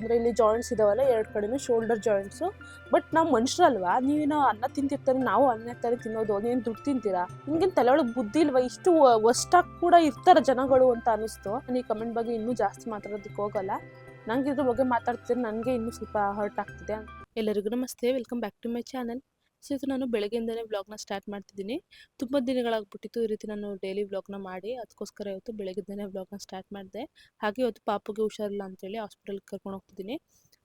ಯಾಕಂದರೆ ಇಲ್ಲಿ ಜಾಯಿಂಟ್ಸ್ ಇದಾವಲ್ಲ, ಎರಡು ಕಡೆನೂ ಶೋಲ್ಡರ್ ಜಾಯಿಂಟ್ಸು ಬಟ್ ನಾವು ಮನುಷ್ಯರಲ್ವಾ? ನೀವೇನೋ ಅನ್ನ ತಿಂತಿರ್ತಾರೆ, ನಾವು ಅನ್ನ ತಾನೇ ತಿನ್ನೋದು, ನೀವೇನು ದುಡ್ಡು ತಿಂತೀರಾ? ನಿಮ್ಗೇನು ತಲೆಯೊಳಗೆ ಬುದ್ಧಿ ಇಲ್ವಾ? ಇಷ್ಟು ಒಸ್ಟಾಗಿ ಕೂಡ ಇರ್ತಾರೆ ಜನಗಳು ಅಂತ ಅನಿಸ್ತು ನಾನು ಈ ಕಮೆಂಟ್ ಬಗ್ಗೆ ಇನ್ನೂ ಜಾಸ್ತಿ ಮಾತಾಡೋದಕ್ಕೆ ಹೋಗಲ್ಲ. ನಂಗೆ ಇದ್ರ ಬಗ್ಗೆ ಮಾತಾಡ್ತಿದ್ರೆ ನನಗೆ ಇನ್ನೂ ಸ್ವಲ್ಪ ಹರ್ಟ್ ಆಗ್ತಿದೆ ಎಲ್ಲರಿಗೂ ನಮಸ್ತೆ. Welcome back to my channel so, ಇದು ನಾನು ಬೆಳಗ್ಗೆಯಿಂದನೇ ವ್ಲಾಗ್ನ ಸ್ಟಾರ್ಟ್ ಮಾಡ್ತಿದ್ದೀನಿ. ತುಂಬ ದಿನಗಳಾಗ್ಬಿಟ್ಟಿತ್ತು ಈ ರೀತಿ ನಾನು ಡೈಲಿ ವ್ಲಾಗ್ನ ಮಾಡಿ. ಅದಕ್ಕೋಸ್ಕರ ಇವತ್ತು ಬೆಳಗ್ಗೆಯಿಂದನೇ ವ್ಲಾಗ್ನ ಸ್ಟಾರ್ಟ್ ಮಾಡಿದೆ. ಹಾಗೆ ಇವತ್ತು ಪಾಪುಗೆ ಹುಷಾರಿಲ್ಲ ಅಂತೇಳಿ ಹಾಸ್ಪಿಟಲ್ಗೆ ಕರ್ಕೊಂಡು ಹೋಗ್ತಿದ್ದೀನಿ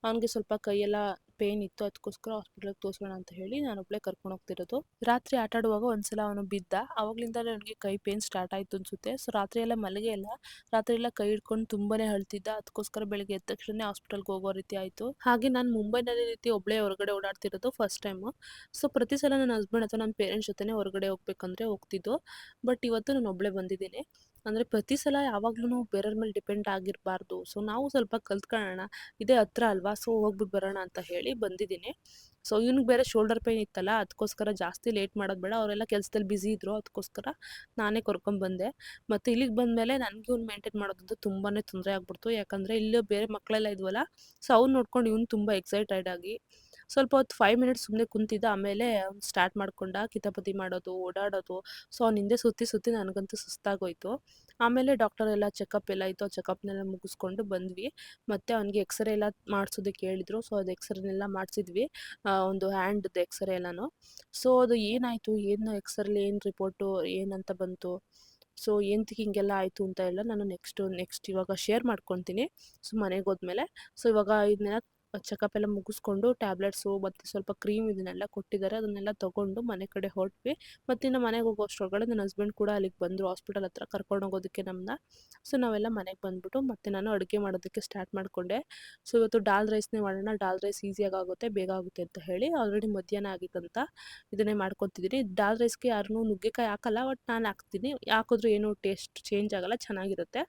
ಅವನಿಗೆ ಸ್ವಲ್ಪ ಕೈಯೆಲ್ಲ ಪೇನ್ ಇತ್ತು ಅದಕ್ಕೋಸ್ಕರ ಹಾಸ್ಪಿಟಲ್ಗೆ ತೋರಿಸೋಣ ಅಂತ ಹೇಳಿ ನಾನು ಒಬ್ಬಳೇ ಕರ್ಕೊಂಡು ಹೋಗ್ತಿರೋದು. ರಾತ್ರಿ ಆಟ ಆಡುವಾಗ ಒಂದ್ಸಲ ಅವನು ಬಿದ್ದ. ಅವಾಗ್ಲಿಂದ ನನಗೆ ಕೈ ಪೇನ್ ಸ್ಟಾರ್ಟ್ ಆಯಿತು ಅನ್ಸುತ್ತೆ. ಸೊ ರಾತ್ರಿ ಎಲ್ಲ ಮಲಗೆ ಎಲ್ಲ ರಾತ್ರಿ ಎಲ್ಲ ಕೈ ಹಿಡ್ಕೊಂಡು ತುಂಬಾನೇ ಅಳ್ತಿದ್ದ. ಅದಕ್ಕೋಸ್ಕರ ಬೆಳಗ್ಗೆ ಎದ್ದ ತಕ್ಷಣ ಹಾಸ್ಪಿಟಲ್ಗೆ ಹೋಗೋ ರೀತಿ ಆಯಿತು. ಹಾಗೆ ನಾನು ಮುಂಬೈನಲ್ಲಿ ರೀತಿ ಒಬ್ಬಳೇ ಹೊರಗಡೆ ಓಡಾಡ್ತಿರೋದು ಫಸ್ಟ್ ಟೈಮು ಸೊ ಪ್ರತಿ ಸಲ ನನ್ನ ಹಸ್ಬೆಂಡ್ ಅಥವಾ ನನ್ನ ಪೇರೆಂಟ್ಸ್ ಜೊತೆನೇ ಹೊರಗಡೆ ಹೋಗ್ಬೇಕಂದ್ರೆ ಹೋಗ್ತಿದ್ದು. ಬಟ್ ಇವತ್ತು ನಾನು ಒಬ್ಬಳೇ ಬಂದಿದ್ದೀನಿ. ಅಂದರೆ ಪ್ರತಿ ಸಲ ಯಾವಾಗ್ಲೂ ಬೇರೆಯವ್ರ ಮೇಲೆ ಡಿಪೆಂಡ್ ಆಗಿರಬಾರ್ದು. ಸೊ, ನಾವು ಸ್ವಲ್ಪ ಕಲ್ತ್ಕೊಳ್ಳೋಣ. ಇದೇ ಹತ್ರ ಅಲ್ವಾ? ಸೊ ಹೋಗ್ಬಿಟ್ಟು ಬರೋಣ ಅಂತ ಹೇಳಿ ಬಂದಿದ್ದೀನಿ. ಸೊ, ಇವ್ನಿಗೆ ಬೇರೆ ಶೋಲ್ಡರ್ ಪೇನ್ ಇತ್ತಲ್ಲ ಅದಕ್ಕೋಸ್ಕರ ಜಾಸ್ತಿ ಲೇಟ್ ಮಾಡೋದು ಬೇಡ. ಅವರೆಲ್ಲ ಕೆಲಸದಲ್ಲಿ ಬ್ಯುಸಿ ಇದ್ರು ಅದಕ್ಕೋಸ್ಕರ ನಾನೇ ಕರ್ಕೊಂಡ್ಬಂದೆ ಮತ್ತು ಇಲ್ಲಿಗೆ ಬಂದಮೇಲೆ ನನಗೆ ಇವ್ನು ಮೇಂಟೈನ್ ಮಾಡೋದಂತೂ ತುಂಬಾ ತೊಂದರೆ ಆಗ್ಬಿಡ್ತು. ಯಾಕಂದರೆ ಇಲ್ಲಿ ಬೇರೆ ಮಕ್ಕಳೆಲ್ಲ ಇದ್ವಲ್ಲ, ಸೊ, ಅವ್ನು ನೋಡ್ಕೊಂಡು ಇವ್ನು ತುಂಬ ಎಕ್ಸೈಟೆಡ್ ಆಗಿ ಸ್ವಲ್ಪ ಹೊತ್ತು ಫೈವ್ ಮಿನಿಟ್ಸ್ ಸುಮ್ಮನೆ ಕುಂತಿದ್ದ, ಆಮೇಲೆ ಸ್ಟಾರ್ಟ್ ಮಾಡ್ಕೊಂಡ ಕಿತಾಪತಿ ಮಾಡೋದು, ಓಡಾಡೋದು. ಸೊ ಅವ್ನ ಹಿಂದೆ ಸುತ್ತಿ ಸುತ್ತಿ ನನಗಂತೂ ಸುಸ್ತಾಗೋಯ್ತು. ಆಮೇಲೆ ಡಾಕ್ಟರ್ ಎಲ್ಲ ಚೆಕಪ್ ಎಲ್ಲ ಇತ್ತು ಆ ಚೆಕಪ್ನೆಲ್ಲ ಮುಗಿಸ್ಕೊಂಡು ಬಂದ್ವಿ. ಮತ್ತು ಅವ್ನಿಗೆ ಎಕ್ಸ್ರೇ ಎಲ್ಲ ಮಾಡಿಸೋದಕ್ಕೆ ಹೇಳಿದ್ರು. ಸೊ ಅದು ಎಕ್ಸ್ರೇನೆಲ್ಲ ಮಾಡಿಸಿದ್ವಿ. ಒಂದು ಹ್ಯಾಂಡ್ದು ಎಕ್ಸ್ರೇ ಎಲ್ಲನೂ. ಸೊ ಅದು ಏನಾಯಿತು? ಏನು ಎಕ್ಸ್ರೇಲಿ ಏನು ರಿಪೋರ್ಟು ಏನಂತ ಬಂತು? ಸೊ ಎಂತಕ್ಕೆ ಹಿಂಗೆಲ್ಲ ಆಯಿತು ಅಂತ ಎಲ್ಲ ನಾನು ನೆಕ್ಸ್ಟು ನೆಕ್ಸ್ಟ್ ಇವಾಗ ಶೇರ್ ಮಾಡ್ಕೊತೀನಿ. ಸೊ ಮನೆಗೆ ಹೋದ್ಮೇಲೆ. ಸೊ ಇವಾಗ ಇದನ್ನೆಲ್ಲ ಚೆಕಪ್ ಎಲ್ಲ ಮುಗಿಸ್ಕೊಂಡು ಟ್ಯಾಬ್ಲೆಟ್ಸು, ಮತ್ತು ಸ್ವಲ್ಪ ಕ್ರೀಮ್ ಇದನ್ನೆಲ್ಲ ಕೊಟ್ಟಿದ್ದಾರೆ. ಅದನ್ನೆಲ್ಲ ತೊಗೊಂಡು ಮನೆ ಕಡೆ ಹೊರಟ್ವಿ. ಮತ್ತು ಇನ್ನು ಮನೆಗೆ ಹೋಗೋ ಅಷ್ಟರೊಳಗಡೆ ನನ್ನ ಹಸ್ಬೆಂಡ್ ಕೂಡ ಅಲ್ಲಿಗೆ ಬಂದರು. ಹಾಸ್ಪಿಟಲ್ ಹತ್ರ ಕರ್ಕೊಂಡು ಹೋಗೋದಕ್ಕೆ ನಮ್ಮನ್ನ ಸೊ ನಾವೆಲ್ಲ ಮನೆಗೆ ಬಂದ್ಬಿಟ್ಟು ಮತ್ತೆ ನಾನು ಅಡುಗೆ ಮಾಡೋದಕ್ಕೆ ಸ್ಟಾರ್ಟ್ ಮಾಡಿಕೊಂಡೆ. ಸೊ ಇವತ್ತು ಡಾಲ್ ರೈಸ್ನೇ ಮಾಡೋಣ. ಡಾಲ್ ರೈಸ್ ಈಸಿಯಾಗಿ ಆಗುತ್ತೆ, ಬೇಗ ಆಗುತ್ತೆ ಅಂತ ಹೇಳಿ ಆಲ್ರೆಡಿ ಮಧ್ಯಾಹ್ನ ಆಗಿತ್ತಂತ ಇದನ್ನೇ ಮಾಡ್ಕೊತಿದ್ದೀನಿ ಡಾಲ್ ರೈಸ್ಗೆ ಯಾರೂ ನುಗ್ಗೆಕಾಯಿ ಹಾಕಲ್ಲ ಬಟ್ ನಾನು ಹಾಕ್ತೀನಿ. ಹಾಕಿದ್ರು ಏನೂ ಟೇಸ್ಟ್ ಚೇಂಜ್ ಆಗಲ್ಲ, ಚೆನ್ನಾಗಿರುತ್ತೆ.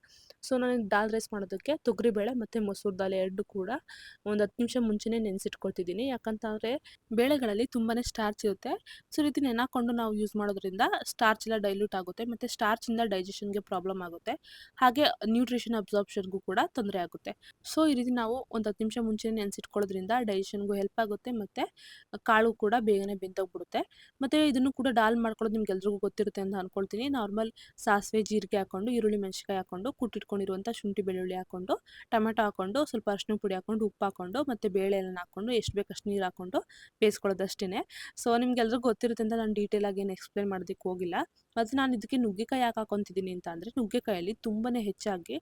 ಸೊ ನಾನು ಡಾಲ್ ರೈಸ್ ಮಾಡೋದಕ್ಕೆ ತೊಗರಿಬೇಳೆ ಮತ್ತು ಮೊಸರು ದಾಲ್ ಎರಡು ಕೂಡ ಒಂದು ಹತ್ತು ನಿಮಿಷ ಮುಂಚೆನೇ ನೆನೆಸಿಟ್ಕೊಳ್ತಿದ್ದೀನಿ. ಯಾಕಂತಂದರೆ ಬೇಳೆಗಳಲ್ಲಿ ತುಂಬಾ ಸ್ಟಾರ್ಚ್ ಇರುತ್ತೆ. ಸೊ ರೀತಿ ನೆನಾಕೊಂಡು ನಾವು ಯೂಸ್ ಮಾಡೋದ್ರಿಂದ ಸ್ಟಾರ್ಚ್ ಎಲ್ಲ ಡೈಲ್ಯೂಟ್ ಆಗುತ್ತೆ, ಮತ್ತು ಸ್ಟಾರ್ಚಿಂದ ಡೈಜೆಷನ್ಗೆ ಪ್ರಾಬ್ಲಮ್ ಆಗುತ್ತೆ. ಹಾಗೆ ನ್ಯೂಟ್ರಿಷನ್ ಅಬ್ಸಾರ್ಪ್ಷನ್ಗೂ ಕೂಡ ತೊಂದರೆ ಆಗುತ್ತೆ. ಸೊ ಈ ರೀತಿ ನಾವು ಒಂದು ಹತ್ತು ನಿಮಿಷ ಮುಂಚೆ ನೆನೆಸಿಟ್ಕೊಳ್ಳೋದ್ರಿಂದ ಡೈಜೆಷನ್ಗೂ ಹೆಲ್ಪ್ ಆಗುತ್ತೆ, ಮತ್ತು ಕಾಳು ಕೂಡ ಬೇಗನೆ ಬೆಂದೋಗ್ಬಿಡುತ್ತೆ. ಮತ್ತು ಇದನ್ನು ಕೂಡ ಡಾಲ್ ಮಾಡ್ಕೊಳ್ಳೋದು ನಿಮ್ಗೆ ಎಲ್ರಿಗೂ ಗೊತ್ತಿರುತ್ತೆ ಅಂತ ಅಂದ್ಕೊಳ್ತೀನಿ ನಾರ್ಮಲ್ ಸಾಸಿವೆ, ಜೀರಿಗೆ ಹಾಕೊಂಡು, ಈರುಳ್ಳಿ ಮೆಣಸಿಕಾಯಿ ಹಾಕೊಂಡು ಕುಟ್ಟಿಟ್ಕೊಂಡಿರುವಂಥ ಶುಂಠಿ, ಬೆಳ್ಳುಳ್ಳಿ ಹಾಕೊಂಡು, ಟೊಮೆಟೊ ಹಾಕೊಂಡು, ಸ್ವಲ್ಪ ಅರಿಶಿನ ಪುಡಿ ಹಾಕೊಂಡು, ಉಪ್ಪು ಹಾಕೊಂಡು ಮತ್ತು ಬೇಳೆ ಎಲ್ಲ ಹಾಕ್ಕೊಂಡು ಎಷ್ಟು ಬೇಕಷ್ಟು ನೀರು ಹಾಕ್ಕೊಂಡು ಬೇಯಿಸ್ಕೊಳ್ಳೋದಷ್ಟೇ ಸೊ ನಿಮಗೆಲ್ಲರೂ ಗೊತ್ತಿರುತ್ತೆ ಅಂತ ನಾನು ಡೀಟೇಲಾಗಿ ಏನು ಎಕ್ಸ್ಪ್ಲೇನ್ ಮಾಡೋದಕ್ಕೆ ಹೋಗಿಲ್ಲ. ಮತ್ತು ನಾನು ಇದಕ್ಕೆ ನುಗ್ಗೆಕಾಯಿ ಯಾಕೆ ಹಾಕೊತಿದ್ದೀನಿ ಅಂತ ಅಂದರೆ ನುಗ್ಗೆಕಾಯಲ್ಲಿ ತುಂಬಾ ಹೆಚ್ಚಾಗಿ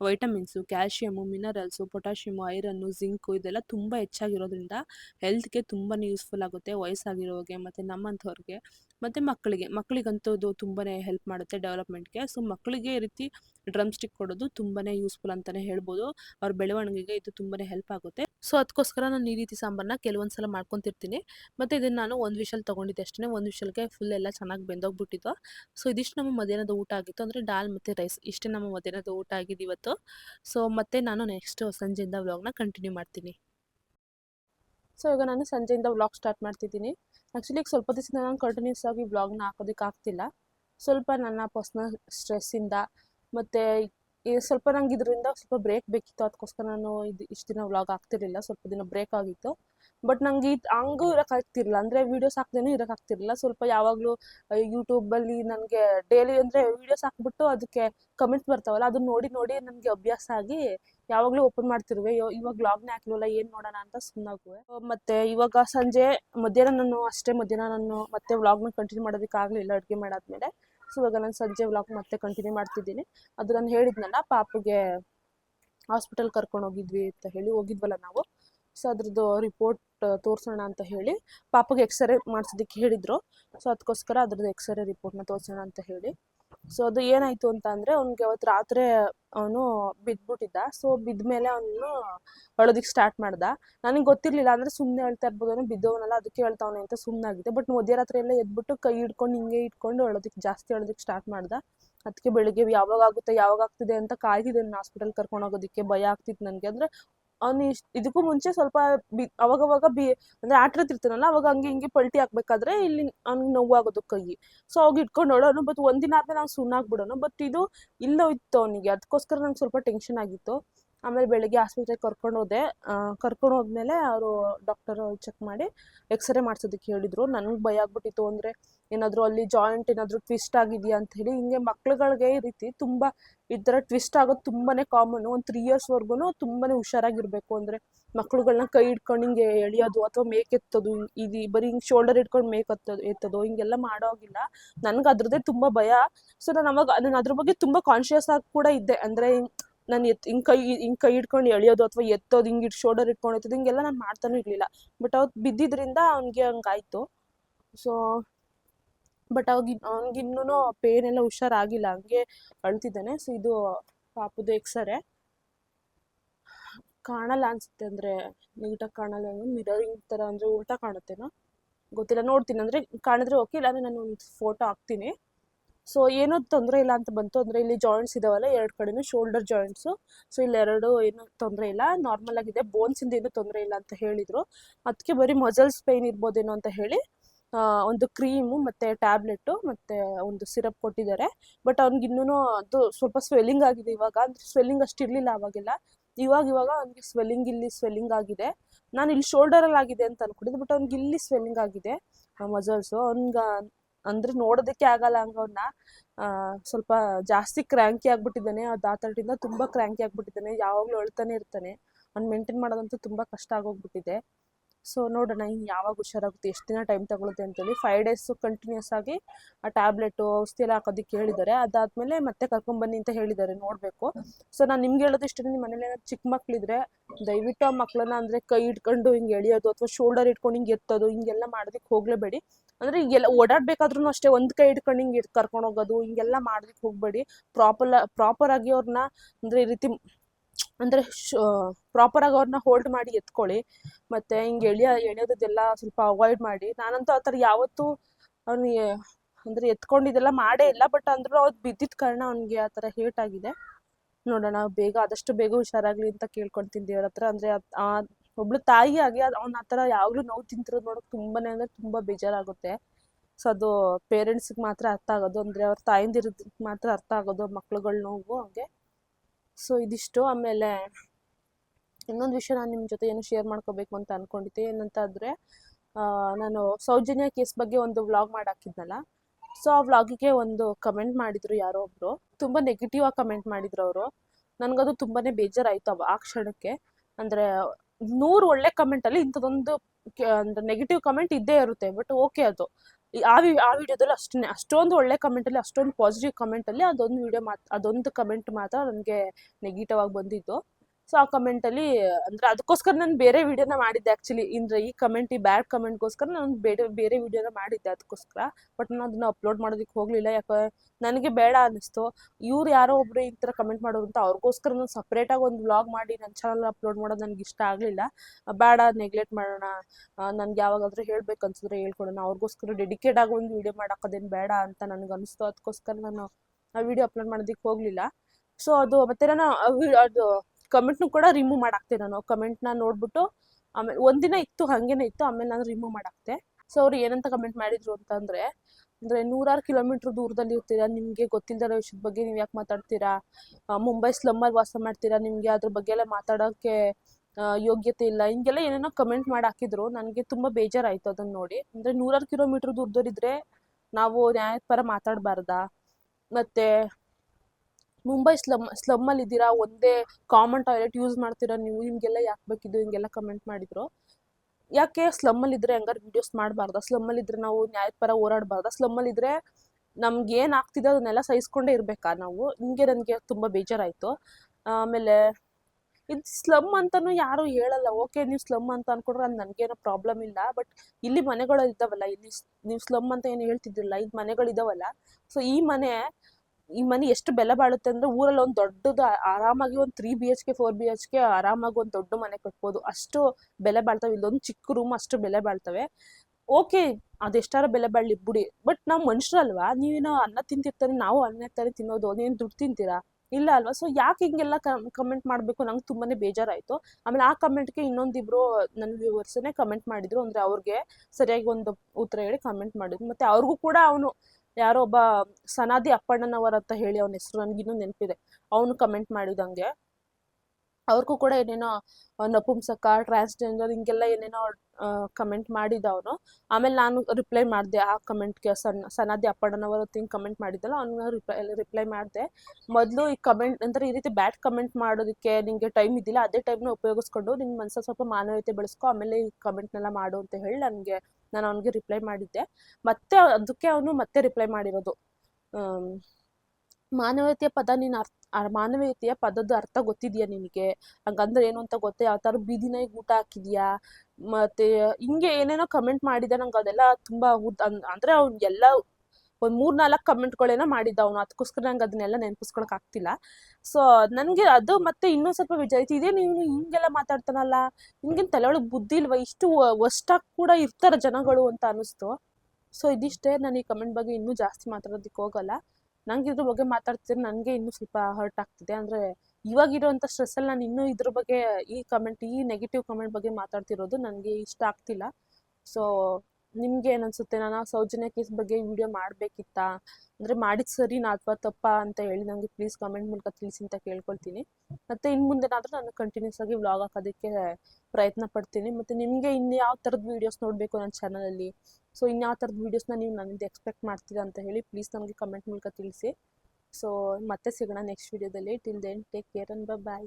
vitamins calcium minerals potassium iron zinc ಇದೆಲ್ಲ ತುಂಬ ಹೆಚ್ಚಾಗಿರೋದ್ರಿಂದ ಹೆಲ್ತ್ಗೆ ತುಂಬಾ ಯೂಸ್ಫುಲ್ ಆಗುತ್ತೆ ವಯಸ್ಸಾಗಿರೋರಿಗೆ ಮತ್ತು ನಮ್ಮಂಥವ್ರಿಗೆ. ಮತ್ತು ಮಕ್ಕಳಿಗೆ ಮಕ್ಕಳಿಗಂತೂ ಅದು ತುಂಬಾ ಹೆಲ್ಪ್ ಮಾಡುತ್ತೆ ಡೆವಲಪ್ಮೆಂಟ್ಗೆ ಸೊ ಮಕ್ಕಳಿಗೆ ಈ ರೀತಿ ಡ್ರಮ್ ಸ್ಟಿಕ್ ಕೊಡೋದು ತುಂಬಾ ಯೂಸ್ಫುಲ್ ಅಂತಲೇ ಹೇಳ್ಬೋದು. ಅವ್ರ ಬೆಳವಣಿಗೆಗೆ ಇದು ತುಂಬಾ ಹೆಲ್ಪ್ ಆಗುತ್ತೆ. ಸೊ ಅದಕ್ಕೋಸ್ಕರ ನಾನು ಈ ರೀತಿ ಸಾಂಬಾರನ್ನ ಕೆಲವೊಂದು ಸಲ ಮಾಡ್ಕೊತಿರ್ತೀನಿ. ಮತ್ತು ಇದನ್ನು ನಾನು ಒಂದು ವಿಷಲ್ ತೊಗೊಂಡಿದ್ದೆ ಅಷ್ಟೇ ಒಂದು ವಿಷಲ್ಗೆ ಫುಲ್ ಎಲ್ಲ ಚೆನ್ನಾಗಿ ಬೆಂದೋಗ್ಬಿಟ್ಟಿತ್ತು. ಸೊ ಇದಿಷ್ಟು ನಮ್ಮ ಮಧ್ಯಾಹ್ನದ ಊಟ ಆಗಿತ್ತು. ಅಂದರೆ ಡಾಲ್ ಮತ್ತು ರೈಸ್ ಇಷ್ಟೇ ನಮ್ಮ ಮಧ್ಯಾಹ್ನದ ಊಟ ಆಗಿದೆ ಇವತ್ತು. ಸೊ ಮತ್ತೆ ನಾನು ನೆಕ್ಸ್ಟ್ ಸಂಜೆಯಿಂದ ವ್ಲಾಗ್ನ ಕಂಟಿನ್ಯೂ ಮಾಡ್ತೀನಿ. ಸೊ ಈಗ ನಾನು ಸಂಜೆಯಿಂದ ವ್ಲಾಗ್ ಸ್ಟಾರ್ಟ್ ಮಾಡ್ತಿದ್ದೀನಿ. ಆ್ಯಕ್ಚುಲಿ ಸ್ವಲ್ಪ ದಿವಸದಿಂದ ನಾನು ಕಂಟಿನ್ಯೂಸ್ ಆಗಿ ವ್ಲಾಗ್ನ ಹಾಕೋದಕ್ಕೆ ಆಗ್ತಿಲ್ಲ. ಸ್ವಲ್ಪ ನನ್ನ ಪರ್ಸ್ನಲ್ ಸ್ಟ್ರೆಸ್ಸಿಂದ ಮತ್ತು ಸ್ವಲ್ಪ ನಂಗೆ ಇದರಿಂದ ಸ್ವಲ್ಪ ಬ್ರೇಕ್ ಬೇಕಿತ್ತು. ಅದಕ್ಕೋಸ್ಕರ ನಾನು ಇದು ಇಷ್ಟು ದಿನ ವ್ಲಾಗ್ ಆಗ್ತಿರಲಿಲ್ಲ ಸ್ವಲ್ಪ ದಿನ ಬ್ರೇಕ್ ಆಗಿತ್ತು. ಬಟ್ ನಂಗೆ ಇದು ಹಂಗೂ ಇರೋಕ್ಕಾಗ್ತಿರಲಿಲ್ಲ ಅಂದರೆ ವೀಡಿಯೋಸ್ ಹಾಕ್ದೇನೆ ಇರೋಕ್ಕಾಗ್ತಿರಲಿಲ್ಲ ಸ್ವಲ್ಪ ಯಾವಾಗಲೂ ಯೂಟ್ಯೂಬಲ್ಲಿ ನನಗೆ ಡೈಲಿ ಅಂದರೆ ವೀಡಿಯೋಸ್ ಹಾಕ್ಬಿಟ್ಟು ಅದಕ್ಕೆ ಕಮೆಂಟ್ಸ್ ಬರ್ತಾವಲ್ಲ ಅದನ್ನ ನೋಡಿ ನೋಡಿ ನನಗೆ ಅಭ್ಯಾಸ ಆಗಿ ಯಾವಾಗಲೂ ಓಪನ್ ಮಾಡ್ತಿರುವೆ. ಇವಾಗ ವ್ಲಾಗ್ನೇ ಹಾಕ್ಲಿಲ್ಲ, ಏನು ನೋಡೋಣ ಅಂತ ಸುಮ್ಮನಾಗುವೆ ಮತ್ತೆ ಇವಾಗ ಸಂಜೆ, ಮಧ್ಯಾಹ್ನ ನಾನು ಅಷ್ಟೇ ಮಧ್ಯಾಹ್ನ ನಾನು ಮತ್ತೆ ವ್ಲಾಗ್ನ ಕಂಟಿನ್ಯೂ ಮಾಡೋದಕ್ಕೆ ಆಗಲಿಲ್ಲ, ಅಡುಗೆ ಮಾಡಾದ್ಮೇಲೆ. ಸೊ ಇವಾಗ ನಾನು ಸಂಜೆ ವ್ಲಾಗ್ ಮತ್ತೆ ಕಂಟಿನ್ಯೂ ಮಾಡ್ತಿದ್ದೀನಿ. ಅದು ನಾನು ಹೇಳಿದ್ನಲ್ಲ, ಪಾಪುಗೆ ಹಾಸ್ಪಿಟಲ್ ಕರ್ಕೊಂಡು ಹೋಗಿದ್ವಿ ಅಂತ ಹೇಳಿ ಹೋಗಿದ್ವಲ್ಲ ನಾವು. ಸೊ ಅದ್ರದ್ದು ರಿಪೋರ್ಟ್ ತೋರಿಸೋಣ ಅಂತ ಹೇಳಿ ಪಾಪಗೆ ಎಕ್ಸ್ರೇ ಮಾಡಿಸೋದಕ್ಕೆ ಹೇಳಿದ್ರು. ಸೊ ಅದಕ್ಕೋಸ್ಕರ ಅದ್ರದ್ದು ಎಕ್ಸ್ರೇ ರಿಪೋರ್ಟ್ನ ತೋರಿಸೋಣ ಅಂತ ಹೇಳಿ. ಸೊ ಅದು ಏನಾಯಿತು ಅಂತ ಅಂದರೆ ಅವ್ನಿಗೆ ಅವತ್ತು ರಾತ್ರಿ ಅವನು ಬಿದ್ದುಬಿಟ್ಟಿದ್ದ ಸೊ ಬಿದ್ದ ಮೇಲೆ ಅವನು ಅಳೋದಕ್ಕೆ ಸ್ಟಾರ್ಟ್ ಮಾಡ್ದ. ನನಗೆ ಗೊತ್ತಿರಲಿಲ್ಲ ಅಂದರೆ ಸುಮ್ಮನೆ ಹೇಳ್ತಾ ಇರ್ಬೋದು ಅವನು ಬಿದ್ದವನಲ್ಲ ಅದಕ್ಕೆ ಹೇಳ್ತಾವನೆ ಅಂತ ಸುಮ್ಮನಾಗಿದೆ ಬಟ್ ಮಧ್ಯರಾತ್ರಿ ಎಲ್ಲ ಎದ್ಬಿಟ್ಟು ಕೈ ಹಿಡ್ಕೊಂಡು ಹಿಂಗೆ ಇಟ್ಕೊಂಡು ಅಳೋದಕ್ಕೆ ಜಾಸ್ತಿ ಅಳೋದಕ್ಕೆ ಸ್ಟಾರ್ಟ್ ಮಾಡ್ದ. ಅದಕ್ಕೆ ಬೆಳಿಗ್ಗೆ ಯಾವಾಗ ಆಗುತ್ತೆ, ಯಾವಾಗ ಆಗ್ತಿದೆ ಅಂತ ಕಾಯ್ತಿದ್ದೆ ಹಾಸ್ಪಿಟಲ್ ಕರ್ಕೊಂಡು ಹೋಗೋದಕ್ಕೆ ಭಯ ಆಗ್ತಿತ್ತು ನನಗೆ. ಅಂದರೆ ಅವ್ನು ಇದಕ್ಕೂ ಮುಂಚೆ ಸ್ವಲ್ಪ ಬಿ, ಅವಾಗವಾಗ ಬಿ, ಅಂದರೆ ಆಟಿರ್ತಿರ್ತಾನಲ್ಲ ಅವಾಗ ಹಂಗೆ ಹಿಂಗೆ ಪಲ್ಟಿ ಹಾಕ್ಬೇಕಾದ್ರೆ ಇಲ್ಲಿ ಅವ್ನಿಗೆ ನೋವಾಗೋದು ಕೈ. ಸೊ ಅವಾಗ ಇಟ್ಕೊಂಡು ನೋಡೋನು ಬಟ್ ಒಂದಿನ ಆದ್ಮೇಲೆ ಅವ್ನು ಸುಣ್ಣಾಗ್ಬಿಡೋನು. ಬಟ್ ಇದು ಇಲ್ಲೋಯ್ತು ಅವನಿಗೆ. ಅದಕ್ಕೋಸ್ಕರ ನಂಗೆ ಸ್ವಲ್ಪ ಟೆನ್ಷನ್ ಆಗಿತ್ತು. ಆಮೇಲೆ ಬೆಳಿಗ್ಗೆ ಆಸ್ಪತ್ರೆಗೆ ಕರ್ಕೊಂಡು ಹೋದೆ. ಕರ್ಕೊಂಡು ಹೋದ್ಮೇಲೆ ಅವರು ಡಾಕ್ಟರ್ ಚೆಕ್ ಮಾಡಿ ಎಕ್ಸ್ರೇ ಮಾಡ್ಸೋದಕ್ಕೆ ಹೇಳಿದರು. ನನಗೆ ಭಯ ಆಗ್ಬಿಟ್ಟಿತ್ತು ಅಂದರೆ ಏನಾದರೂ ಅಲ್ಲಿ ಜಾಯಿಂಟ್ ಏನಾದರೂ ಟ್ವಿಸ್ಟ್ ಆಗಿದೆಯಾ ಅಂತ ಹೇಳಿ. ಹಿಂಗೆ ಮಕ್ಳುಗಳಿಗೆ ಈ ರೀತಿ ತುಂಬ ಈ ಥರ ಟ್ವಿಸ್ಟ್ ಆಗೋದು ತುಂಬಾ ಕಾಮನ್ ಒಂದು ತ್ರೀ ಇಯರ್ಸ್ವರೆಗೂ ತುಂಬಾ ಹುಷಾರಾಗಿರಬೇಕು ಅಂದರೆ ಮಕ್ಳುಗಳನ್ನ ಕೈ ಹಿಡ್ಕೊಂಡು ಹಿಂಗೆ ಎಳಿಯೋದು ಅಥವಾ ಮೇಕ್ ಎತ್ತೋದು ಇದು ಬರೀ ಹಿಂಗೆ ಶೋಲ್ಡರ್ ಹಿಡ್ಕೊಂಡು ಮೇಕ್ ಎತ್ತೋದು ಎತ್ತೋದು ಹಿಂಗೆಲ್ಲ ಮಾಡೋಗಿಲ್ಲ ನನಗೆ ಅದ್ರದ್ದೇ ತುಂಬ ಭಯ. ಸೊ ನಾನು ಅವಾಗ, ನಾನು ಅದ್ರ ಬಗ್ಗೆ ತುಂಬ ಕಾನ್ಷಿಯಸ್ ಆಗಿ ಕೂಡ ಇದ್ದೆ. ಅಂದರೆ ನಾನು ಎತ್, ಹಿಂಗೆ ಕೈ ಹಿಂಗೆ ಕೈ ಹಿಡ್ಕೊಂಡು ಎಳೆಯೋದು ಅಥವಾ ಎತ್ತೋದು, ಹಿಂಗೆ ಇಟ್ಟು ಶೋಲ್ಡರ್ ಇಟ್ಕೊಂಡು ಎತ್ತೋದು ಹಿಂಗೆಲ್ಲ ನಾನು ಮಾಡ್ತಾನೂ ಇರಲಿಲ್ಲ. ಬಟ್ ಅವತ್ತು ಬಿದ್ದಿದ್ರಿಂದ ಅವ್ನಿಗೆ ಹಂಗಾಯ್ತು. ಸೊ ಬಟ್ ಅವಾಗ ಅವ್ನಿಗಿನ್ನೂ ಪೇನ್ ಎಲ್ಲ ಹುಷಾರಾಗಿಲ್ಲ. ಹಂಗೆ ಅಳ್ತಿದ್ದಾನೆ. ಸೊ ಇದು ಪಾಪದ ಎಕ್ಸರೆ. ಕಾಣಲ್ಲ ಅನ್ಸುತ್ತೆ ಅಂದರೆ, ನೀಟಾಗಿ ಕಾಣಲ್ಲ ಮಿರರಿಂಗ್ ಥರ ಅಂದರೆ ಉಲ್ಟಾ ಕಾಣುತ್ತೇನೋ? ಗೊತ್ತಿಲ್ಲ. ನೋಡ್ತೀನಿ. ಅಂದರೆ ಕಾಣಿದ್ರೆ ಓಕೆ ಇಲ್ಲಾಂದರೆ ನಾನು ಒಂದು ಫೋಟೋ ಹಾಕ್ತೀನಿ. ಸೊ ಏನೂ ತೊಂದರೆ ಇಲ್ಲ ಅಂತ ಬಂತು. ಅಂದರೆ ಇಲ್ಲಿ ಜಾಯಿಂಟ್ಸ್ ಇದಾವಲ್ಲ, ಎರಡು ಕಡೆನೂ ಶೋಲ್ಡರ್ ಜಾಯಿಂಟ್ಸು ಸೊ ಇಲ್ಲೆರಡು ಏನೂ ತೊಂದರೆ ಇಲ್ಲ. ನಾರ್ಮಲ್ ಆಗಿದೆ. ಬೋನ್ಸಿಂದ ಏನೂ ತೊಂದರೆ ಇಲ್ಲ ಅಂತ ಹೇಳಿದರು. ಅದಕ್ಕೆ ಬರೀ ಮಸಲ್ಸ್ ಪೇಯ್ನ್ ಇರ್ಬೋದೇನೋ ಅಂತ ಹೇಳಿ ಒಂದು ಕ್ರೀಮು ಮತ್ತು ಟ್ಯಾಬ್ಲೆಟ್ಟು ಮತ್ತು ಒಂದು ಸಿರಪ್ ಕೊಟ್ಟಿದ್ದಾರೆ. ಬಟ್ ಅವ್ನಿಗಿನ್ನೂ ಅದು ಸ್ವಲ್ಪ ಸ್ವೆಲ್ಲಿಂಗ್ ಆಗಿದೆ ಇವಾಗ. ಅಂದರೆ ಸ್ವೆಲ್ಲಿಂಗ್ ಅಷ್ಟು ಇರಲಿಲ್ಲ ಅವಾಗೆಲ್ಲ. ಇವಾಗ ಇವಾಗ ಅವ್ನಿಗೆ ಸ್ವೆಲ್ಲಿಂಗ್ ಇಲ್ಲಿ ಸ್ವೆಲ್ಲಿಂಗ್ ಆಗಿದೆ. ನಾನು ಇಲ್ಲಿ ಶೋಲ್ಡರಲ್ಲಿ ಆಗಿದೆ ಅಂತ ಅನ್ಕೊಂಡಿದ್ದೆ ಬಟ್ ಅವ್ನಿಗೆ ಇಲ್ಲಿ ಸ್ವೆಲ್ಲಿಂಗ್ ಆಗಿದೆ ಮಸಲ್ಸು ಅವ್ನಿಗೆ ಅಂದರೆ ನೋಡೋದಕ್ಕೆ ಆಗಲ್ಲ ಹಂಗೆ ಅವನ್ನ ಸ್ವಲ್ಪ ಜಾಸ್ತಿ ಕ್ರ್ಯಾಂಕಿ ಆಗ್ಬಿಟ್ಟಿದ್ದಾನೆ. ಆ ದಾತರ್ಟಿಂದ ತುಂಬಾ ಕ್ರ್ಯಾಂಕಿ ಆಗ್ಬಿಟ್ಟಿದ್ದಾನೆ. ಯಾವಾಗಲೂ ಅಳ್ತಾನೆ ಇರ್ತಾನೆ. ಅವ್ನು ಮೇಂಟೈನ್ ಮಾಡೋದಂತೂ ತುಂಬಾ ಕಷ್ಟ ಆಗೋಗ್ಬಿಟ್ಟಿದೆ. ಸೊ, ನೋಡೋಣ ಇನ್ನು ಯಾವಾಗ ಹುಷಾರಾಗುತ್ತೆ, ಎಷ್ಟು ದಿನ ಟೈಮ್ ತಗೊಳುತ್ತೆ ಅಂತೇಳಿ ಫೈವ್ ಡೇಸ್ ಕಂಟಿನ್ಯೂಸ್ ಆಗಿ ಆ ಟ್ಯಾಬ್ಲೆಟ್, ಔಷಧಿ ಎಲ್ಲ ಹಾಕೋದಕ್ಕೆ ಹೇಳಿದ್ದಾರೆ. ಅದಾದ್ಮೇಲೆ ಮತ್ತೆ ಕರ್ಕೊಂಬನ್ನಿ ಅಂತ ಹೇಳಿದ್ದಾರೆ, ನೋಡಬೇಕು. ಸೊ, ನಾನು ನಿಮ್ಗೆ ಹೇಳೋದು ಇಷ್ಟೇ ನಿಮ್ಮ ಮನೇಲಿ ಚಿಕ್ಕ ಮಕ್ಳಿದ್ರೆ ದಯವಿಟ್ಟು ಆ ಮಕ್ಕಳನ್ನ ಅಂದ್ರೆ ಕೈ ಇಟ್ಕೊಂಡು ಹಿಂಗೆ ಎಳಿಯೋದು ಅಥವಾ ಶೋಲ್ಡರ್ ಇಟ್ಕೊಂಡು ಹಿಂಗೆ ಎತ್ತೋದು, ಹಿಂಗೆಲ್ಲ ಮಾಡೋದಕ್ಕೆ ಹೋಗಲೇಬೇಡಿ. ಅಂದರೆ ಹಿಂಗೆಲ್ಲ ಓಡಾಡಬೇಕಾದ್ರೂ ಅಷ್ಟೇ ಒಂದ್ ಕೈ ಹಿಡ್ಕೊಂಡು ಹಿಂಗೆ ಕರ್ಕೊಂಡು ಹೋಗೋದು, ಹಿಂಗೆಲ್ಲ ಮಾಡ್ಲಿಕ್ಕೆ ಹೋಗಬೇಡಿ. ಪ್ರಾಪರ್ ಪ್ರಾಪರ್ ಆಗಿ ಅವ್ರನ್ನ ಅಂದ್ರೆ ಈ ರೀತಿ ಅಂದ್ರೆ ಪ್ರಾಪರ್ ಆಗಿ ಅವ್ರನ್ನ ಹೋಲ್ಡ್ ಮಾಡಿ ಎತ್ಕೊಳ್ಳಿ. ಮತ್ತೆ ಹಿಂಗೆ ಎಳೆಯ ಎಳೆಯೋದೆಲ್ಲ ಸ್ವಲ್ಪ ಅವಾಯ್ಡ್ ಮಾಡಿ. ನಾನಂತೂ ಆ ಥರ ಯಾವತ್ತೂ ಅಂದ್ರೆ ಅಂದರೆ ಎತ್ಕೊಂಡಿದ್ದೆಲ್ಲ ಮಾಡೇ ಇಲ್ಲ ಬಟ್ ಅಂದ್ರೂ ಅವ್ರು ಬಿದ್ದಿದ್ದ ಕಾರಣ ಅವ್ನಿಗೆ ಆ ಥರ ಹೇಟ್ ಆಗಿದೆ. ನೋಡೋಣ, ಬೇಗ, ಆದಷ್ಟು ಬೇಗ ಹುಷಾರಾಗ್ಲಿ ಅಂತ ಕೇಳ್ಕೊಳ್ತೀನಿ ದೇವ್ರ ಹತ್ರ. ಅಂದ್ರೆ ಆ ಒಬ್ಳು ತಾಯಿಯಾಗಿ ಅವ್ನ ಆ ಥರ ಯಾವಾಗಲೂ ನೋವು ತಿಂತಿರೋದು ನೋಡೋಕೆ ತುಂಬಾನೇ ಅಂದರೆ ತುಂಬ ಬೇಜಾರಾಗುತ್ತೆ. ಸೊ ಅದು ಪೇರೆಂಟ್ಸಿಗೆ ಮಾತ್ರ ಅರ್ಥ ಆಗೋದು, ಅಂದರೆ ಅವ್ರ ತಾಯಿಂದಿರೋದಕ್ಕೆ ಮಾತ್ರ ಅರ್ಥ ಆಗೋದು, ಮಕ್ಳುಗಳ ನೋವು ಹಂಗೆ. ಸೊ ಇದಿಷ್ಟು. ಆಮೇಲೆ ಇನ್ನೊಂದು ವಿಷಯ ನಾನು ನಿಮ್ಮ ಜೊತೆ ಏನು ಶೇರ್ ಮಾಡ್ಕೋಬೇಕು ಅಂತ ಅಂದ್ಕೊಂಡಿದ್ದೆ ಏನಂತ ಅಂದರೆ ನಾನು ಸೌಜನ್ಯ ಕೇಸ್ ಬಗ್ಗೆ ಒಂದು ವ್ಲಾಗ್ ಮಾಡಾಕಿದ್ನಲ್ಲ ಸೊ ಆ ವ್ಲಾಗಿಗೆ ಒಂದು ಕಮೆಂಟ್ ಮಾಡಿದರು ಯಾರೋ ಒಬ್ಬರು ತುಂಬ ನೆಗೆಟಿವ್ ಆಗಿ ಕಮೆಂಟ್ ಮಾಡಿದ್ರು ಅವರು. ನನಗದು ತುಂಬಾ ಬೇಜಾರಾಯಿತು ಆ ಕ್ಷಣಕ್ಕೆ. ಅಂದರೆ ನೂರು ಒಳ್ಳೆ ಕಮೆಂಟಲ್ಲಿ ಇಂಥದ್ದೊಂದು ಅಂದ್ರೆ ನೆಗೆಟಿವ್ ಕಮೆಂಟ್ ಇದ್ದೇ ಇರುತ್ತೆ ಬಟ್ ಓಕೆ ಅದು. ಆ ಆ ವಿಡಿಯೋದಲ್ಲಿ ಅಷ್ಟೇ ಅಷ್ಟೊಂದು ಒಳ್ಳೆ ಕಮೆಂಟಲ್ಲಿ ಅಷ್ಟೊಂದು ಪಾಸಿಟಿವ್ ಕಮೆಂಟಲ್ಲಿ ಅದೊಂದು ವಿಡಿಯೋ ಅದೊಂದು ಕಮೆಂಟ್ ಮಾತ್ರ ನನಗೆ ನೆಗೆಟಿವ್ ಆಗಿ ಬಂದಿದ್ದು. ಸೊ ಆ ಕಮೆಂಟಲ್ಲಿ ಅಂದ್ರೆ ಅದಕ್ಕೋಸ್ಕರ ನಾನು ಬೇರೆ ವಿಡಿಯೋನ ಮಾಡಿದ್ದೆ ಆ್ಯಕ್ಚುಲಿ ಇಂದ್ರೆ ಈ ಕಮೆಂಟ್ ಈ ಬ್ಯಾಡ್ ಕಮೆಂಟ್ಗೋಸ್ಕರ ನಾನು ಬೇರೆ ಬೇರೆ ವಿಡಿಯೋನ ಮಾಡಿದ್ದೆ ಅದಕ್ಕೋಸ್ಕರ. ಬಟ್ ನಾನು ಅದನ್ನ ಅಪ್ಲೋಡ್ ಮಾಡೋದಕ್ಕೆ ಹೋಗಲಿಲ್ಲ. ಯಾಕೆ ನನಗೆ ಬೇಡ ಅನ್ನಿಸ್ತು ಇವ್ರು ಯಾರೋ ಒಬ್ರು ಈ ಥರ ಕಮೆಂಟ್ ಮಾಡೋರು ಅಂತ ಅವ್ರಿಗೋಸ್ಕರ ನಾನು ಸಪ್ರೇಟಾಗಿ ಒಂದು ವ್ಲಾಗ್ ಮಾಡಿ ನನ್ನ ಚಾನಲ್ ಅಪ್ಲೋಡ್ ಮಾಡೋದು ನನಗೆ ಇಷ್ಟ ಆಗಲಿಲ್ಲ. ಬೇಡ ನೆಗ್ಲೆಕ್ಟ್ ಮಾಡೋಣ. ನನಗೆ ಯಾವಾಗಾದರೂ ಹೇಳ್ಬೇಕು ಅನ್ಸಿದ್ರೆ ಹೇಳ್ಕೊಡೋಣ. ಅವ್ರಿಗೋಸ್ಕರ ಡೆಡಿಕೇಟ್ ಆಗಿ ಒಂದು ವಿಡಿಯೋ ಮಾಡೋಕ್ಕದೇನು ಬೇಡ ಅಂತ ನನಗೆ ಅನಿಸ್ತು. ಅದಕ್ಕೋಸ್ಕರ ನಾನು ಆ ವಿಡಿಯೋ ಅಪ್ಲೋಡ್ ಮಾಡೋದಕ್ಕೆ ಹೋಗಲಿಲ್ಲ. ಸೊ ಅದು ಮತ್ತೆ ನಾನು ಅದು ಕಮೆಂಟ್ನು ಕೂಡ ರಿಮೂವ್ ಮಾಡಾಕ್ತೆ ನಾನು. ಕಮೆಂಟ್ನ ನೋಡ್ಬಿಟ್ಟು ಆಮೇಲೆ ಒಂದಿನ ಇತ್ತು, ಹಾಗೇನೆ ಇತ್ತು, ಆಮೇಲೆ ನಾನು ರಿಮೂವ್ ಮಾಡಾಕ್ತೆ. ಸೊ ಅವ್ರು ಏನಂತ ಕಮೆಂಟ್ ಮಾಡಿದ್ರು ಅಂತಂದ್ರೆ, ಅಂದ್ರೆ ನೂರಾರು ಕಿಲೋಮೀಟರ್ ದೂರದಲ್ಲಿ ಇರ್ತೀರಾ? ನಿಮಗೆ ಗೊತ್ತಿಲ್ಲದ ವಿಷಯದ ಬಗ್ಗೆ ನೀವು ಯಾಕೆ ಮಾತಾಡ್ತೀರಾ? ಮುಂಬೈ ಸ್ಲಮ್ಮಲ್ಲಿ ವಾಸ ಮಾಡ್ತೀರಾ? ನಿಮಗೆ ಅದ್ರ ಬಗ್ಗೆ ಎಲ್ಲ ಮಾತಾಡೋಕೆ ಯೋಗ್ಯತೆ ಇಲ್ಲ. ಹಿಂಗೆಲ್ಲ ಏನೇನೋ ಕಮೆಂಟ್ ಮಾಡಿ ಹಾಕಿದ್ರು ನನಗೆ ತುಂಬ ಬೇಜಾರಾಯಿತು ಅದನ್ನ ನೋಡಿ. ಅಂದ್ರೆ ನೂರಾರು ಕಿಲೋಮೀಟ್ರ್ ದೂರದವರಿದ್ರೆ ನಾವು ನ್ಯಾಯದ ಪರ ಮಾತಾಡಬಾರ್ದಾ? ಮತ್ತು ಮುಂಬೈ ಸ್ಲಮ್ ಸ್ಲಮ್ಮಲ್ಲಿ ಇದ್ದೀರಾ ಒಂದೇ ಕಾಮನ್ ಟಾಯ್ಲೆಟ್ ಯೂಸ್ ಮಾಡ್ತೀರಾ ನೀವು? ಹಿಂಗೆಲ್ಲ ಯಾಕೆ ಬೇಕಿದ್ದು? ಹಿಂಗೆಲ್ಲ ಕಮೆಂಟ್ ಮಾಡಿದ್ರು. ಯಾಕೆ ಸ್ಲಮ್ಮಲ್ಲಿ ಇದ್ರೆ ಹಂಗಾರೆ ವೀಡಿಯೋಸ್ ಸ್ಲಮ್ ಅಲ್ಲಿ ಇದ್ರೆ ನಾವು ನ್ಯಾಯದ ಪರ ಹೋರಾಡಬಾರ್ದಾ? ಸ್ಲಮ್ಮಲ್ಲಿ ಇದ್ರೆ ನಮ್ಗೆ ಏನು ಆಗ್ತಿದೆ ಅದನ್ನೆಲ್ಲ ಸಹಿಸ್ಕೊಂಡೇ ಇರಬೇಕಾ ನಾವು? ಹಿಂಗೆ ನನಗೆ ತುಂಬ ಬೇಜಾರಾಯಿತು. ಆಮೇಲೆ, ಇದು ಸ್ಲಮ್ ಅಂತಲೂ ಯಾರು ಹೇಳಲ್ಲ. ಓಕೆ, ನೀವು ಸ್ಲಮ್ ಅಂತ ಅನ್ಕೊಂಡ್ರೆ ಅದು ನನಗೇನೋ ಪ್ರಾಬ್ಲಮ್ ಇಲ್ಲ. ಬಟ್ ಇಲ್ಲಿ ಮನೆಗಳು ಇಲ್ಲಿ ನೀವು ಸ್ಲಮ್ ಅಂತ ಏನು ಹೇಳ್ತಿದ್ದಿಲ್ಲ. ಇದು ಮನೆಗಳಿದಾವಲ್ಲ. ಸೊ, ಈ ಮನೆ ಈ ಮನೆ ಎಷ್ಟು ಬೆಲೆ ಬಾಳುತ್ತೆ ಅಂದ್ರೆ ಊರಲ್ಲಿ ಒಂದು ದೊಡ್ಡದು ಆರಾಮಾಗಿ ಒಂದು three B H K four B H K ಆರಾಮಾಗಿ ಒಂದು ದೊಡ್ಡ ಮನೆ ಕಟ್ಬೋದು. ಅಷ್ಟು ಬೆಲೆ ಬಾಳ್ತವೆ. ಇಲ್ಲೊಂದು ಚಿಕ್ಕ ರೂಮ್ ಅಷ್ಟು ಬೆಲೆ ಬಾಳ್ತವೆ. ಓಕೆ ಅದೆಷ್ಟಾರ ಬೆಲೆ ಬಾಳ್ಲಿ ಬಿಡಿ. ಬಟ್ ನಾವು ಮನುಷ್ಯರಲ್ವಾ ನೀವೇನೋ ಅನ್ನ ತಿಂತಿರ್ತಾರೆ, ನಾವು ಅನ್ನ ತಾನೇ ತಿನ್ನೋದು ನೀನ್ ದುಡ್ಡು ತಿಂತೀರಾ? ಇಲ್ಲ ಅಲ್ವಾ? ಸೊ ಯಾಕೆ ಹಿಂಗೆಲ್ಲ ಕಮೆಂಟ್ ಮಾಡಬೇಕು? ನಂಗೆ ತುಂಬಾನೇ ಬೇಜಾರಾಯಿತು. ಆಮೇಲೆ ಆ ಕಮೆಂಟ್ಗೆ ಇನ್ನೊಂದಿಬ್ರು ನನ್ನ ವ್ಯೂವರ್ಸನ್ನೇ ಕಮೆಂಟ್ ಮಾಡಿದ್ರು. ಅಂದರೆ ಅವ್ರಿಗೆ ಸರಿಯಾಗಿ ಒಂದು ಉತ್ತರ ಹೇಳಿ ಕಮೆಂಟ್ ಮಾಡಿದ್ರು. ಮತ್ತೆ ಅವ್ರಿಗೂ ಕೂಡ ಅವನು ಯಾರೋ ಒಬ್ಬ ಸನಾದಿ ಅಪ್ಪಣ್ಣನವರ್ ಅಂತ ಹೇಳಿ ಅವನ ಹೆಸರು ನನಗಿನ್ನೂ ನೆನಪಿದೆ. ಅವನು ಕಮೆಂಟ್ ಮಾಡಿದಂಗೆ. ಅವ್ರಿಗೂ ಕೂಡ ಏನೇನೋ ನಪುಂಸಕ ಟ್ರಾನ್ಸ್ಜೆಂಡರ್ ಹಿಂಗೆಲ್ಲ ಏನೇನೋ ಕಮೆಂಟ್ ಮಾಡಿದ್ದ ಅವನು. ಆಮೇಲೆ ನಾನು ರಿಪ್ಲೈ ಮಾಡಿದೆ, ಆ ಕಮೆಂಟ್ಗೆ ಸನ್ ಸನಾದಿ ಅಪ್ಪಣ್ಣನವರು ಹಿಂಗೆ ಕಮೆಂಟ್ ಮಾಡಿದ್ದಲ್ಲ ಅವ್ನ ರಿಪ್ಲೈ ರಿಪ್ಲೈ ಮಾಡಿದೆ. ಮೊದಲು ಈ ಕಮೆಂಟ್ ಅಂದರೆ ಈ ರೀತಿ ಬ್ಯಾಡ್ ಕಮೆಂಟ್ ಮಾಡೋದಕ್ಕೆ ನಿಮಗೆ ಟೈಮ್ ಇದ್ದಿಲ್ಲ, ಅದೇ ಟೈಮ್ನ ಉಪಯೋಗಿಸ್ಕೊಂಡು ನಿನ್ನ ಮನಸ್ಸಲ್ಲಿ ಸ್ವಲ್ಪ ಮಾನವೀಯತೆ ಬೆಳೆಸ್ಕೊ, ಆಮೇಲೆ ಈ ಕಮೆಂಟ್ನೆಲ್ಲ ಮಾಡು ಅಂತ ಹೇಳಿ ನನಗೆ, ನಾನು ಅವನಿಗೆ ರಿಪ್ಲೈ ಮಾಡಿದ್ದೆ. ಮತ್ತೆ ಅದಕ್ಕೆ ಅವನು ಮತ್ತೆ ರಿಪ್ಲೈ ಮಾಡಿರೋದು. ಮಾನವೀಯತೆಯ ಪದ ನೀನು ಅರ್ಥ ಮಾನವೀಯತೆಯ ಪದದ ಅರ್ಥ ಗೊತ್ತಿದೆಯಾ ನಿನಗೆ? ಹಂಗಂದ್ರೆ ಏನು ಅಂತ ಗೊತ್ತೇ? ಯಾವ ಥರ ಬೀದಿನೈ ಊಟ ಹಾಕಿದ್ಯಾ? ಮತ್ತೆ ಹಿಂಗೆ ಏನೇನೋ ಕಮೆಂಟ್ ಮಾಡಿದ ನಂಗೆ ಅದೆಲ್ಲ ತುಂಬಾ ಅಂದ್ರೆ ಅವ್ನು ಎಲ್ಲ ಒಂದು ಮೂರ್ ನಾಲ್ಕು ಕಮೆಂಟ್ಗಳೇನ ಮಾಡಿದ್ದ ಅವನು. ಅದಕ್ಕೋಸ್ಕರ ನಂಗೆ ಅದನ್ನೆಲ್ಲ ನೆನಪಿಸ್ಕೊಳಕ್ ಆಗ್ತಿಲ್ಲ. ಸೊ ನನಗೆ ಅದು ಮತ್ತೆ ಇನ್ನೂ ಸ್ವಲ್ಪ ವಿಜಯಿತಿ ಇದೆ. ನೀವು ಹಿಂಗೆಲ್ಲ ಮಾತಾಡ್ತಾನಲ್ಲ ಹಿಂಗಿನ ತಲೆಯೊಳಗೆ ಬುದ್ಧಿ ಇಲ್ವಾ? ಇಷ್ಟು ವರ್ಷಾಗಿ ಕೂಡ ಇರ್ತಾರೆ ಜನಗಳು ಅಂತ ಅನ್ನಿಸ್ತು ಸೊ ಇದಿಷ್ಟೇ. ನಾನು ಈ ಕಮೆಂಟ್ ಬಗ್ಗೆ ಇನ್ನೂ ಜಾಸ್ತಿ ಮಾತಾಡೋದಕ್ಕೆ ಹೋಗಲ್ಲ. ನಂಗೆ ಇದ್ರ ಬಗ್ಗೆ ಮಾತಾಡ್ತಿದ್ರೆ ನನಗೆ ಇನ್ನೂ ಸ್ವಲ್ಪ ಹರ್ಟ್ ಆಗ್ತಿದೆ. ಅಂದರೆ ಇವಾಗಿರೋಂಥ ಸ್ಟ್ರೆಸ್ಸಲ್ಲಿ ನಾನು ಇನ್ನೂ ಇದ್ರ ಬಗ್ಗೆ ಈ ಕಮೆಂಟ್ ಈ ನೆಗೆಟಿವ್ ಕಮೆಂಟ್ ಬಗ್ಗೆ ಮಾತಾಡ್ತಿರೋದು ನನಗೆ ಇಷ್ಟ ಆಗ್ತಿಲ್ಲ. ಸೊ ನಿಮ್ಗೆ ಏನು ಅನ್ಸುತ್ತೆ? ನಾನು ಸೌಜನ್ಯ ಕೇಸ್ ಬಗ್ಗೆ ವಿಡಿಯೋ ಮಾಡಬೇಕಿತ್ತಾ? ಅಂದರೆ ಮಾಡಿದ ಸರಿನಾ ಅಥವಾ ತಪ್ಪಾ ಅಂತ ಹೇಳಿ ನನಗೆ ಪ್ಲೀಸ್ ಕಮೆಂಟ್ ಮೂಲಕ ತಿಳಿಸಿ ಅಂತ ಕೇಳ್ಕೊಳ್ತೀನಿ. ಮತ್ತು ಇನ್ನು ಮುಂದೆನಾದರೂ ನಾನು ಕಂಟಿನ್ಯೂಸ್ ಆಗಿ ವ್ಲಾಗ್ ಹಾಕೋದಕ್ಕೆ ಪ್ರಯತ್ನ ಪಡ್ತೀನಿ. ಮತ್ತು ನಿಮಗೆ ಇನ್ನು ಯಾವ ಥರದ ವೀಡಿಯೋಸ್ ನೋಡಬೇಕು ನನ್ನ ಚಾನಲಲ್ಲಿ ಸೊ ಇನ್ಯಾವ ಥರದ ವೀಡಿಯೋಸ್ನ ನೀವು ನನ್ನಿಂದ ಎಕ್ಸ್ಪೆಕ್ಟ್ ಮಾಡ್ತೀರಾ ಅಂತ ಹೇಳಿ ಪ್ಲೀಸ್ ನನಗೆ ಕಮೆಂಟ್ ಮೂಲಕ ತಿಳಿಸಿ. ಸೊ ಮತ್ತೆ ಸಿಗೋಣ ನೆಕ್ಸ್ಟ್ ವೀಡಿಯೋದಲ್ಲಿ till then take care and bye